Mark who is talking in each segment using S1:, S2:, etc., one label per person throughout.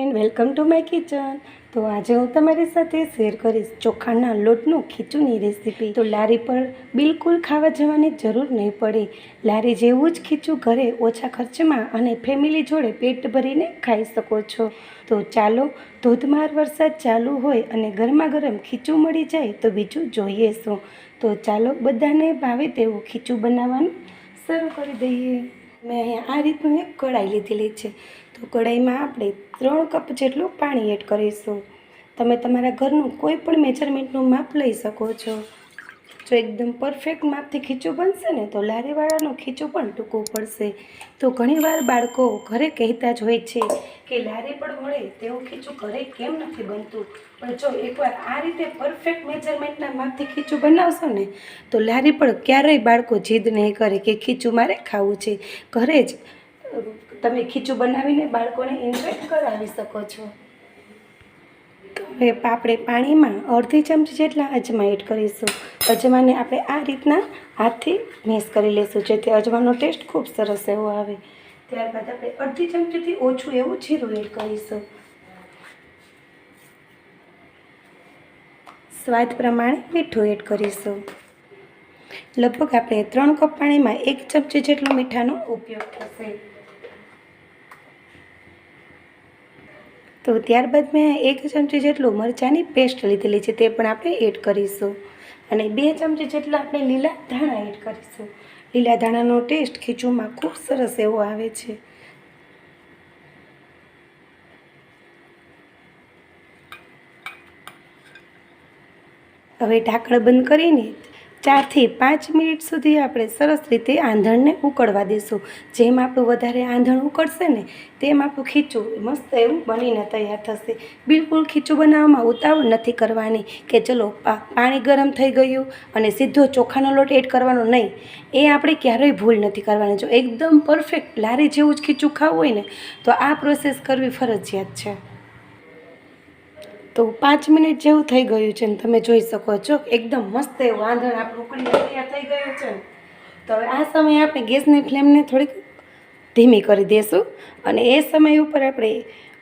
S1: And welcome to my kitchen તો આજે હું તમારી સાથે શેર કરીશ ચોખાના લોટનું ખીચુંની રેસીપી તો લારી પર બિલકુલ ખાવા જવાની જરૂર નહીં પડે. લારી જેવું જ ખીચું ઘરે ઓછા ખર્ચમાં અને ફેમિલી જોડે પેટ ભરીને ખાઈ શકો છો. તો ચાલો, ધોધમાર વરસાદ ચાલુ હોય અને ગરમા ગરમ ખીચું મળી જાય તો બીજું જોઈએ શું. તો ચાલો બધાને ભાવે તેવું ખીચું બનાવવાનું શરૂ કરી દઈએ. મેં અહીંયા આ રીતનું એક કઢાઈ લીધેલી છે. તો કઢાઈમાં આપણે ત્રણ કપ જેટલું પાણી એડ કરીશું. તમે તમારા ઘરનું કોઈ પણ મેજરમેન્ટનું માપ લઈ શકો છો. જો એકદમ પરફેક્ટ માપથી ખીચું બનશે ને તો લારીવાળાનું ખીચું પણ ટૂંકું પડશે. તો ઘણીવાર બાળકો ઘરે કહેતા જ હોય છે કે લારી પણ મળે, તેવું ખીચું ઘરે કેમ નથી બનતું? પણ જો એકવાર આ રીતે પરફેક્ટ મેજરમેન્ટના માપથી ખીચું બનાવશો ને, તો લારી પણ ક્યારેય બાળકો જીદ નહીં કરે કે ખીચું મારે ખાવું છે. ઘરે જ તમે ખીચું બનાવીને બાળકોને એન્જોય કરાવી શકો છો. તો હવે આપણે પાણીમાં અડધી ચમચી જેટલા અજમા એડ કરીશું. અજમાને આપણે આ રીતના હાથથી મિક્સ કરી લઈશું જેથી અજમાનો ટેસ્ટ ખૂબ સરસ એવો આવે. ત્યારબાદ આપણે અડધી ચમચીથી ઓછું એવું જીરું એડ કરીશું. સ્વાદ પ્રમાણે મીઠું એડ કરીશું. લગભગ આપણે ત્રણ કપ પાણીમાં એક ચમચી જેટલો મીઠાનો ઉપયોગ થશે. તો ત્યારબાદ મેં એક ચમચી જેટલું મરચાંની પેસ્ટ લીધેલી છે તે પણ આપણે એડ કરીશું. અને બે ચમચી જેટલા આપણે લીલા ધાણા એડ કરીશું. લીલા ધાણાનો ટેસ્ટ ખીચુમાં ખૂબ સરસ એવો આવે છે. હવે ઢાંકણ બંધ કરીને ચારથી પાંચ મિનિટ સુધી આપણે સરસ રીતે આંધણને ઉકળવા દઈશું જેમ આપણું વધારે આંધણ ઉકળશે ને તેમ આપણું ખીચું મસ્ત એવું બનીને તૈયાર થશે. બિલકુલ ખીચું બનાવવામાં ઉતાવળ નથી કરવાની કે ચલો પાણી ગરમ થઈ ગયું અને સીધો ચોખાનો લોટ એડ કરવાનો નહીં. એ આપણે ક્યારેય ભૂલ નથી કરવાની. જો એકદમ પરફેક્ટ લારી જેવું જ ખીચું ખાવું હોય ને, તો આ પ્રોસેસ કરવી ફરજિયાત છે. તો પાંચ મિનિટ જેવું થઈ ગયું છે ને તમે જોઈ શકો છો એકદમ મસ્ત એવું વાંધણ આપણું ઉકળીને તૈયાર થઈ ગયું છે તો હવે આ સમયે આપણે ગેસની ફ્લેમને થોડીક ધીમી કરી દઈશું અને એ સમય ઉપર આપણે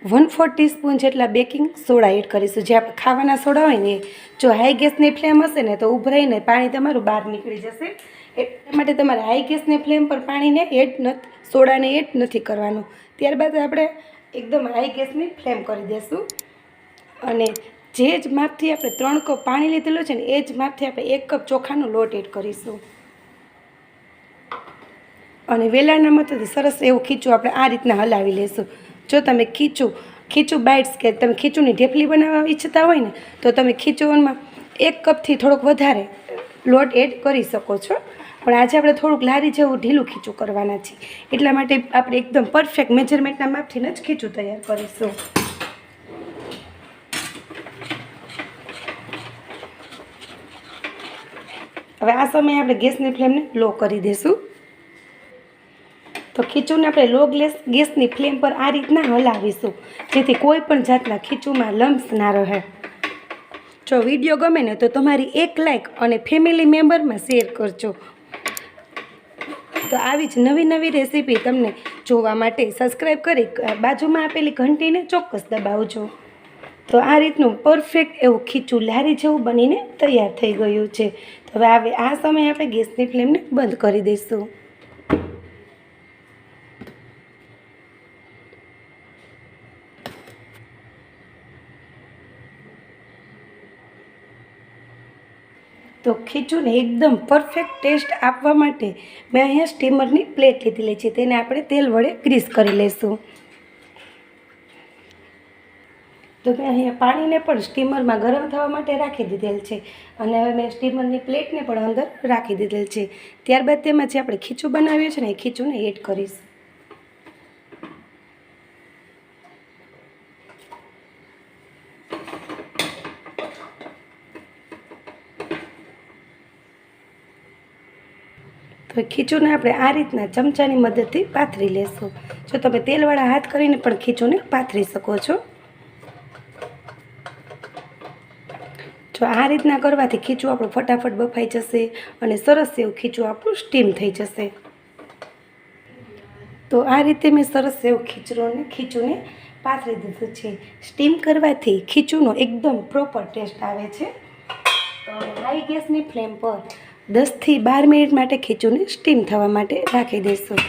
S1: વન ફોર ટીસ્પૂન જેટલા બેકિંગ સોડા એડ કરીશું. જે આપણે ખાવાના સોડા હોય ને જો હાઈ ગેસની ફ્લેમ હશે ને તો ઉભરાઈને પાણી તમારું બહાર નીકળી જશે. એટલા માટે તમારે હાઈ ગેસની ફ્લેમ પર પાણીને એડ નથી સોડાને એડ નથી કરવાનું. ત્યારબાદ આપણે એકદમ હાઈ ગેસની ફ્લેમ કરી દઈશું અને જે જ માપથી આપણે ત્રણ કપ પાણી લીધેલું છે ને, એ જ માપથી આપણે એક કપ ચોખાનો લોટ એડ કરીશું. અને વેલાના મદદથી સરસ એવું ખીચું આપણે આ રીતના હલાવી લઈશું જો તમે ખીચું ખીચું બાઇટ્સ કે તમે ખીચુંની ઢેફલી બનાવવા ઈચ્છતા હોય ને, તો તમે ખીચુંમાં એક કપથી થોડોક વધારે લોટ એડ કરી શકો છો. પણ આજે આપણે થોડુંક લારી જેવું ઢીલું ખીચું કરવાના છીએ. એટલા માટે આપણે એકદમ પરફેક્ટ મેજરમેન્ટના માપથી જ ખીચું તૈયાર કરીશું. હવે આ સમયે આપણે ગેસની ફ્લેમને લો કરી દઈશું તો ખીચુંને આપણે લો ગેસ ગેસની ફ્લેમ પર આ રીતના હલાવીશું, જેથી કોઈ પણ જાતના ખીચુંમાં લમ્સ ના રહે. જો વીડિયો ગમે ને તો તમારી એક લાઇક અને ફેમિલી મેમ્બરમાં શેર કરજો. તો આવી જ નવી નવી રેસીપી તમને જોવા માટે સબસ્ક્રાઈબ કરી બાજુમાં આપેલી ઘંટીને ચોક્કસ દબાવજો. તો આ રીતનું પરફેક્ટ એવું ખીચું લારી જેવું બનીને તૈયાર થઈ ગયું છે. તો હવે આવે આ સમયે આપણે ગેસની ફ્લેમને બંધ કરી દઈશું. તો ખીચુંને એકદમ પરફેક્ટ ટેસ્ટ આપવા માટે મેં અહીંયા સ્ટીમરની પ્લેટ લીધેલી છે. તેને આપણે તેલ વડે ગ્રીસ કરી લઈશું. તો મેં અહીંયા પાણીને પણ સ્ટીમરમાં ગરમ થવા માટે રાખી દીધેલ છે. અને હવે મેં સ્ટીમરની પ્લેટને પણ અંદર રાખી દીધેલ છે. ત્યારબાદ તેમાં જે આપણે ખીચું બનાવ્યું છે ને એ ખીચુંને એડ કરીશ. તો ખીચુંને આપણે આ રીતના ચમચાની મદદથી પાથરી લેશું. જો તમે તેલવાળા હાથ કરીને પણ ખીચુંને પાથરી શકો છો. જો આ રીતના કરવાથી ખીચું આપણું ફટાફટ બફાઈ જશે અને સરસ એવું ખીચું આપણું સ્ટીમ થઈ જશે. તો આ રીતે મેં સરસ એવું ખીચરોને ખીચુંને પાથરી દીધું છે. સ્ટીમ કરવાથી ખીચુનો એકદમ પ્રોપર ટેસ્ટ આવે છે. તો હાઈ ગેસની ફ્લેમ પર દસથી બાર મિનિટ માટે ખીચુને સ્ટીમ થવા માટે રાખી દઈશું.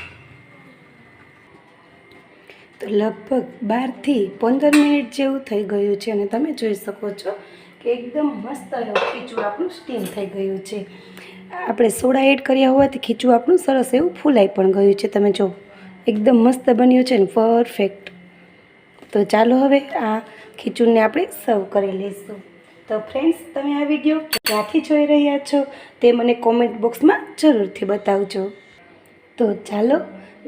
S1: તો લગભગ બારથી પંદર મિનિટ જેવું થઈ ગયું છે અને તમે જોઈ શકો છો કે એકદમ મસ્ત ખીચું આપણું સ્ટીમ થઈ ગયું છે. આપણે સોડા એડ કર્યા હોવાથી ખીચું આપણું સરસ એવું ફૂલાઈ પણ ગયું છે. તમે જો, એકદમ મસ્ત બન્યું છે ને પરફેક્ટ તો ચાલો હવે આ ખીચુંને આપણે સર્વ કરી લઈશું. તો ફ્રેન્ડ્સ તમે આ વીડિયો ક્યાંથી જોઈ રહ્યા છો તે મને કોમેન્ટ બોક્સમાં જરૂરથી બતાવજો. તો ચાલો,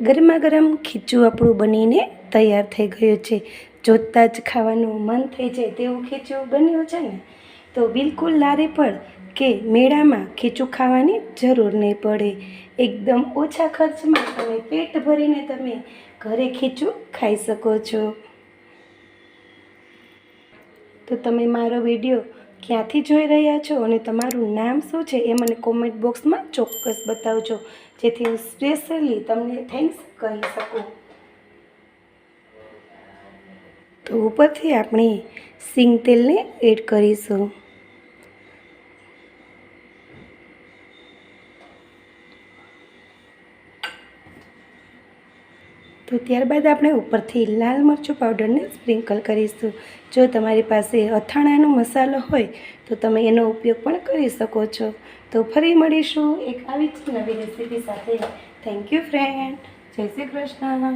S1: ગરમા ગરમ ખીચું આપણું બનીને તૈયાર થઈ ગયું છે. જોતાં જ ખાવાનું મન થઈ જાય તેવું ખીચું બન્યું છે ને? તો બિલકુલ લારે પણ કે મેળામાં ખીચું ખાવાની જરૂર નહીં પડે. એકદમ ઓછા ખર્ચમાં તમે પેટ ભરીને તમે ઘરે ખીચું ખાઈ શકો છો. તો તમે મારો વીડિયો ક્યાંથી જોઈ રહ્યા છો અને તમારું નામ શું છે એ મને કોમેન્ટ બોક્સમાં ચોક્કસ બતાવજો. જેથી હું સ્પેશિયલી તમને થેન્ક્સ કહી શકું. તો ઉપરથી આપણે સિંગ તેલને એડ કરીશું. તો ત્યારબાદ આપણે ઉપરથી લાલ મરચું પાવડરને સ્પ્રિંકલ કરીશું. જો તમારી પાસે અથાણાનો મસાલો હોય, તો તમે એનો ઉપયોગ પણ કરી શકો છો. તો ફરી મળીશું એક આવી જ નવી રેસીપી સાથે. થેન્ક યુ ફ્રેન્ડ જય શ્રી કૃષ્ણ.